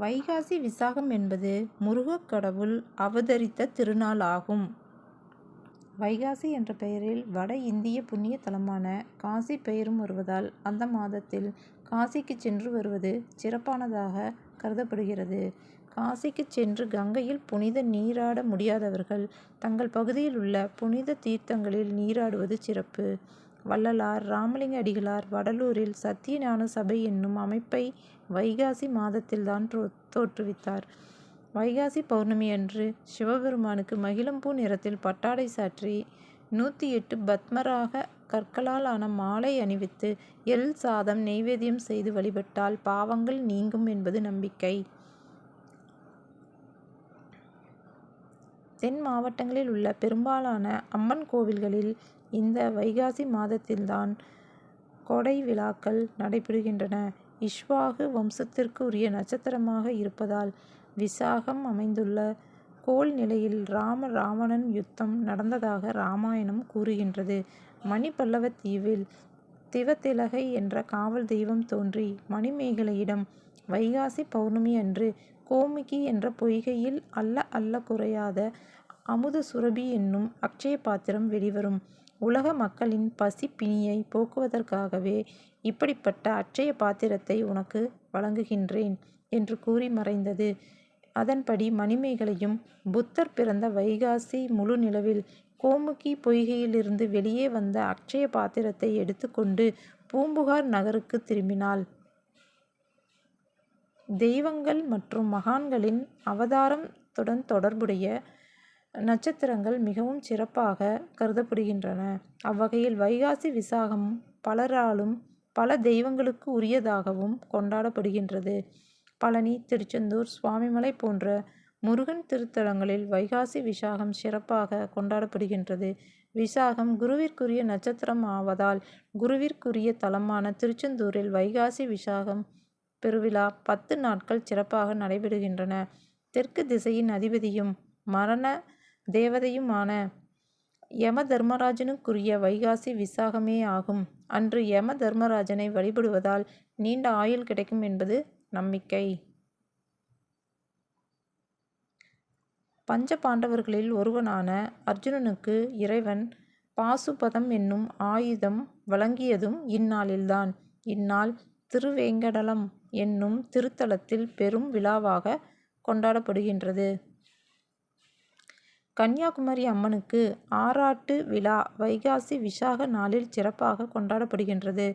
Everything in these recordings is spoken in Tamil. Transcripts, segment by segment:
வைகாசி விசாகம் என்பது முருகக் கடவுள் அவதரித்த திருநாள் ஆகும். வைகாசி என்ற பெயரில் வட இந்திய புண்ணிய தலமான காசி பெயரும் வருவதால் அந்த மாதத்தில் காசிக்கு சென்று வருவது சிறப்பானதாக கருதப்படுகிறது. காசிக்கு சென்று கங்கையில் புனித நீராட முடியாதவர்கள் தங்கள் பகுதியில் உள்ள புனித தீர்த்தங்களில் நீராடுவது சிறப்பு. வள்ளலார் ராமலிங்க அடிகளார் வடலூரில் சத்தியஞான சபை என்னும் அமைப்பை வைகாசி மாதத்தில்தான் தோற்றுவித்தார். வைகாசி பௌர்ணமி அன்று சிவபெருமானுக்கு மகிழம்பூ நிறத்தில் பட்டாடை சாற்றி நூற்றி எட்டு பத்மராக கற்களால் ஆன மாலை அணிவித்து எள் சாதம் நெய்வேத்தியம் செய்து வழிபட்டால் பாவங்கள் நீங்கும் என்பது நம்பிக்கை. தென் மாவட்டங்களில் உள்ள பெரும்பாலான அம்மன் கோவில்களில் இந்த வைகாசி மாதத்தில்தான் கொடை விழாக்கள் நடைபெறுகின்றன. இக்ஷ்வாகு வம்சத்திற்கு உரிய நட்சத்திரமாக இருப்பதால் விசாகம் அமைந்துள்ள கோள் நிலையில் ராம ராவணன் யுத்தம் நடந்ததாக ராமாயணம் கூறுகின்றது. மணிபல்லவத் தீவில் திவதிலகை என்ற காவல் தெய்வம் தோன்றி மணிமேகலையிடம் வைகாசி பவுர்ணமி அன்று கோமுகி என்ற பொய்கையில் அள்ள அள்ள குறையாத அமுத சுரபி என்னும் அக்ஷய பாத்திரம் வெளிவரும். உலக மக்களின் பசி பிணியை போக்குவதற்காகவே இப்படிப்பட்ட அட்சய பாத்திரத்தை உனக்கு வழங்குகின்றேன் என்று கூறி மறைந்தது. அதன்படி மணிமேகலையும் புத்தர் பிறந்த வைகாசி முழு நிலவில் கோமுகி பொய்கையிலிருந்து வெளியே வந்த அட்சய பாத்திரத்தை எடுத்துக்கொண்டு பூம்புகார் நகருக்கு திரும்பினாள். தெய்வங்கள் மற்றும் மகான்களின் அவதாரத்துடன் தொடர்புடைய நட்சத்திரங்கள் மிகவும் சிறப்பாக கருதப்படுகின்றன. அவ்வகையில் வைகாசி விசாகம் பலராலும் பல தெய்வங்களுக்கு உரியதாகவும் கொண்டாடப்படுகின்றது. பழனி திருச்செந்தூர் சுவாமிமலை போன்ற முருகன் திருத்தலங்களில் வைகாசி விசாகம் சிறப்பாக கொண்டாடப்படுகின்றது. விசாகம் குருவிற்குரிய நட்சத்திரம் ஆவதால் குருவிற்குரிய தலமான திருச்செந்தூரில் வைகாசி விசாகம் பெருவிழா பத்து நாட்கள் சிறப்பாக நடைபெறுகின்றன. தெற்கு திசையின் அதிபதியும் மரண தேவதையுமான யமதர்மராஜனுக்குரிய வைகாசி விசாகமே ஆகும். அன்று யம தர்மராஜனை வழிபடுவதால் நீண்ட ஆயுள் கிடைக்கும் என்பது நம்பிக்கை. பஞ்ச பாண்டவர்களில் ஒருவனான அர்ஜுனனுக்கு இறைவன் பாசுபதம் என்னும் ஆயுதம் வழங்கியதும் இந்நாளில்தான் இந்நாள் திருவேங்கடலம் என்னும் திருத்தலத்தில் பெரும் விழாவாக கொண்டாடப்படுகின்றது. கன்னியாகுமரி அம்மனுக்கு ஆறாட்டு விழா வைகாசி விசாக நாளில் சிறப்பாக கொண்டாடப்படுகின்றது.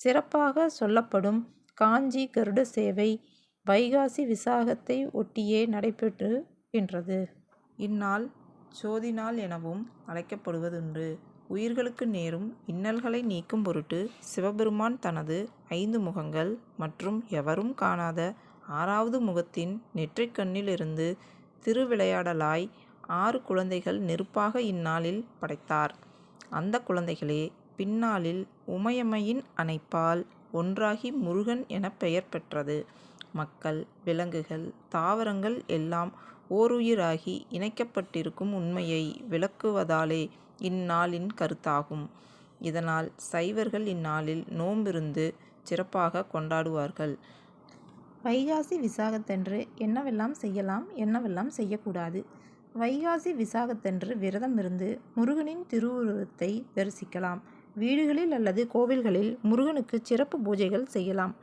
சிறப்பாக சொல்லப்படும் காஞ்சி கருட சேவை வைகாசி விசாகத்தை ஒட்டியே நடைபெறுகின்றது. இந்நாள் சோதி நாள் எனவும் அழைக்கப்படுவதுண்டு. உயிர்களுக்கு நேரும் இன்னல்களை நீக்கும் பொருட்டு சிவபெருமான் தனது ஐந்து முகங்கள் மற்றும் எவரும் காணாத ஆறாவது முகத்தின் நெற்றிக்கண்ணிலிருந்து திருவிளையாடலாய் ஆறு குழந்தைகள் நெருப்பாக இந்நாளில் படைத்தார். அந்த குழந்தைகளே பின்னாளில் உமையம்மையின் அணைப்பால் ஒன்றாகி முருகன் என பெயர் பெற்றது. மக்கள் விலங்குகள் தாவரங்கள் எல்லாம் ஓருயிராகி இணைக்கப்பட்டிருக்கும் உண்மையை விளக்குவதாலே இந்நாளின் கருத்தாகும். இதனால் சைவர்கள் இந்நாளில் நோம்பிருந்து சிறப்பாக கொண்டாடுவார்கள். வைகாசி விசாகத்தன்று என்னவெல்லாம் செய்யலாம் என்னவெல்லாம் செய்யக்கூடாது. வைகாசி விசாகத்தன்று விரதம் இருந்து முருகனின் திருவுருவத்தை தரிசிக்கலாம். வீடுகளில் அல்லது கோவில்களில் முருகனுக்கு சிறப்பு பூஜைகள் செய்யலாம்.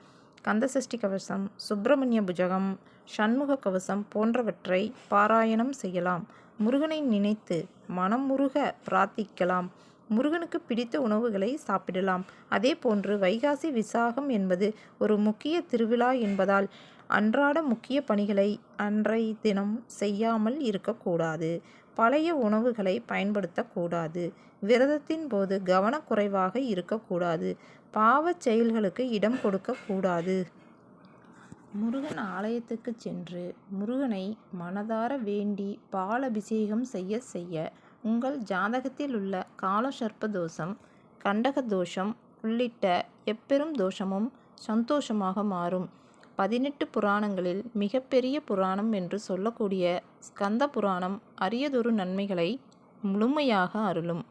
கந்தசஷ்டி கவசம் சுப்பிரமணிய புஜகம் சண்முக கவசம் போன்றவற்றை பாராயணம் செய்யலாம். முருகனை நினைத்து மனமுருக பிரார்த்திக்கலாம். முருகனுக்கு பிடித்த உணவுகளை சாப்பிடலாம். அதே போன்று வைகாசி விசாகம் என்பது ஒரு முக்கிய திருவிழா என்பதால் அன்றாட முக்கிய பணிகளை அன்றைய தினம் செய்யாமல் இருக்கக்கூடாது. பழைய உணவுகளை பயன்படுத்தக்கூடாது விரதத்தின் போது கவனக்குறைவாக இருக்கக்கூடாது. பாவச் செயல்களுக்கு இடம் கொடுக்கக்கூடாது முருகன் ஆலயத்துக்குச் சென்று முருகனை மனதார வேண்டி பால் அபிஷேகம் செய்ய செய்ய உங்கள் ஜாதகத்தில் உள்ள காலசர்ப்ப தோஷம் கண்டக தோஷம் உள்ளிட்ட எப்பெரும் தோஷமும் சந்தோஷமாக மாறும். பதினெட்டு புராணங்களில் மிகப்பெரிய புராணம் என்று சொல்லக்கூடிய ஸ்கந்த புராணம் அரியதொரு நன்மைகளை முழுமையாக அருளும்.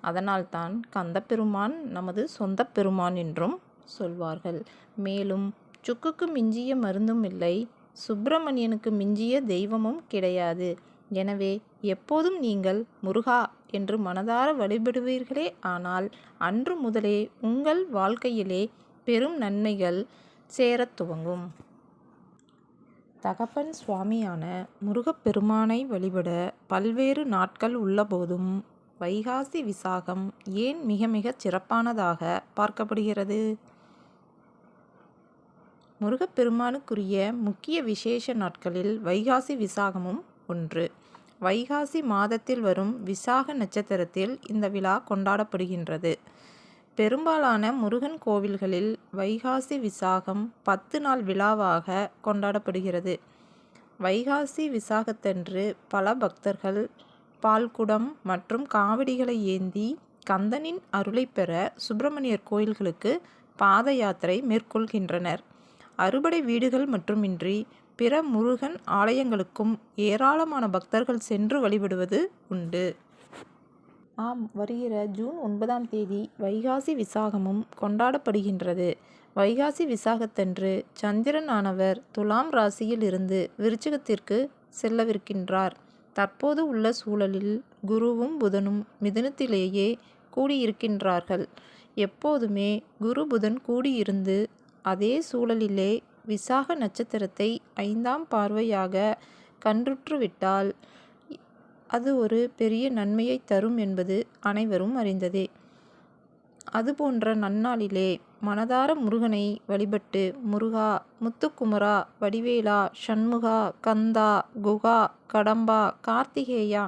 அதனால்தான் கந்தப்பெருமான் நமது சொந்தப் பெருமான் என்றும் சொல்வார்கள். மேலும் சுக்குக்கு மிஞ்சிய மருந்தும் இல்லை சுப்பிரமணியனுக்கு மிஞ்சிய தெய்வமும் கிடையாது எனவே எப்போதும் நீங்கள் முருகா என்று மனதார வழிபடுவீர்களே ஆனால் அன்று முதலே உங்கள் வாழ்க்கையிலே பெரும் நன்மைகள் சேரத் துவங்கும். தகப்பன் சுவாமியான முருகப்பெருமானை வழிபட பல்வேறு நாட்கள் உள்ளபோதும் வைகாசி விசாகம் ஏன் மிக மிகச் சிறப்பானதாக பார்க்கப்படுகிறது? முருகப்பெருமானுக்குரிய முக்கிய விசேஷ நாட்களில் வைகாசி விசாகமும் ஒன்று. வைகாசி மாதத்தில் வரும் விசாக நட்சத்திரத்தில் இந்த விழா கொண்டாடப்படுகின்றது. பெரும்பாலான முருகன் கோவில்களில் வைகாசி விசாகம் பத்து நாள் விழாவாக கொண்டாடப்படுகிறது. வைகாசி விசாகத்தன்று பல பக்தர்கள் பால்குடம் மற்றும் காவடிகளை ஏந்தி கந்தனின் அருளை பெற சுப்பிரமணியர் கோயில்களுக்கு பாத யாத்திரை மேற்கொள்கின்றனர். அறுபடை வீடுகள் மட்டுமின்றி பிற முருகன் ஆலயங்களுக்கும் ஏராளமான பக்தர்கள் சென்று வழிபடுவது உண்டு. ஆம் வருகிற ஜூன் ஒன்பதாம் தேதி வைகாசி விசாகமும் கொண்டாடப்படுகின்றது. வைகாசி விசாகத்தன்று சந்திரன் ஆனவர் துலாம் ராசியில் இருந்து விருச்சிகத்திற்கு செல்லவிருக்கின்றார். தற்போது உள்ள சூழலில் குருவும் புதனும் மிதனத்திலேயே கூடியிருக்கின்றார்கள். எப்போதுமே குரு புதன் கூடியிருந்து அதே சூழலிலே விசாக நட்சத்திரத்தை ஐந்தாம் பார்வையாக கன்றுற்றுவிட்டால் அது ஒரு பெரிய நன்மையை தரும் என்பது அனைவரும் அறிந்ததே. அதுபோன்ற நன்னாளிலே மனதார முருகனை வழிபட்டு முருகா முத்துக்குமரா வடிவேலா சண்முகா கந்தா குகா கடம்பா கார்த்திகேயா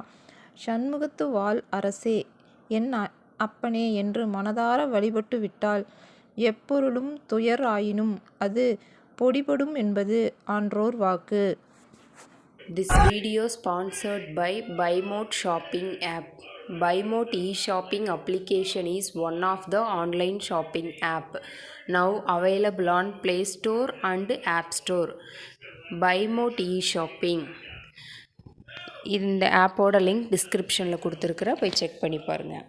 சண்முகத்து வாழ் அரசே என் அப்பனே என்று மனதார வழிபட்டு விட்டால் எப்பொருளும் துயர் ஆயினும் அது பொடிபடும் என்பது ஆன்றோர் வாக்கு. This video sponsored by Bymot shopping app Bymot e shopping application is one of the online shopping app now available on Play Store and App Store Bymot e shopping இந்த ஆப்போட லிங்க் டிஸ்கிரிப்ஷனில் கொடுத்துருக்குற போய் செக் பண்ணி பாருங்கள்